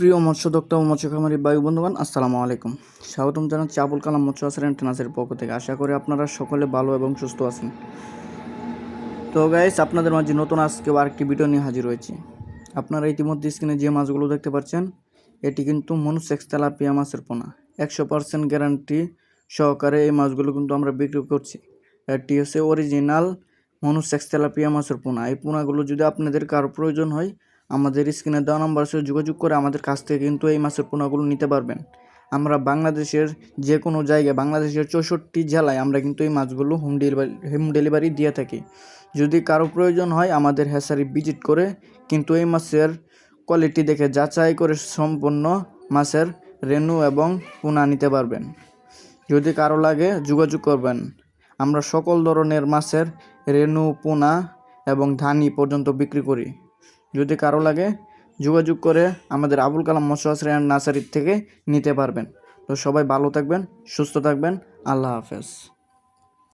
প্রিয় মৎস্য দক্তা ও মৎস্য খামারি বায়ু বন্ধুগণ আসসালামু আলাইকুম। স্বাগতম জানাচ্ছি আবুল কালাম মৎস্য আসার ইন্টারন্যাসের পক্ষ থেকে। আশা করি আপনারা সকলে ভালো এবং সুস্থ আছেন। তো গাইস আপনাদের মাঝে নতুন আজকে আরেকটি ভিডিও নিয়ে হাজির হয়েছি। আপনারা ইতিমধ্যে স্ক্রিনে যে মাছগুলো দেখতে পাচ্ছেন, এটি কিন্তু মনুসেক্স তেলাপিয়া মাছের পোনা। একশো পার্সেন্ট গ্যারান্টি সহকারে এই মাছগুলো কিন্তু আমরা বিক্রি করছি। এটি হচ্ছে অরিজিনাল মনুসেক্স তেলাপিয়া মাছের পোনা। এই পোনাগুলো যদি আপনাদের কারও প্রয়োজন হয় আমাদের স্ক্রিনে দেওয়া নাম্বার সাথে যোগাযোগ করে আমাদের কাছ থেকে কিন্তু এই মাছের পোনাগুলো নিতে পারবেন। আমরা বাংলাদেশের যে কোনো জায়গায়, বাংলাদেশের চৌষট্টি জেলায় আমরা কিন্তু এই মাছগুলো হোম ডেলিভারি হোম ডেলিভারি দিয়ে থাকি। যদি কারও প্রয়োজন হয়, আমাদের হ্যাসারি ভিজিট করে কিন্তু এই মাছের কোয়ালিটি দেখে যাচাই করে সম্পূর্ণ মাছের রেনু এবং পোনা নিতে পারবেন। যদি কারও লাগে, যোগাযোগ করবেন। আমরা সকল ধরনের মাছের রেনু পোনা এবং ধানি পর্যন্ত বিক্রি করি। যদি কারও লাগে যোগাযোগ করে আমাদের আবুল কালাম মোশাস রেহান নার্সারির থেকে নিতে পারবেন। তো সবাই ভালো থাকবেন, সুস্থ থাকবেন। আল্লাহ হাফেজ।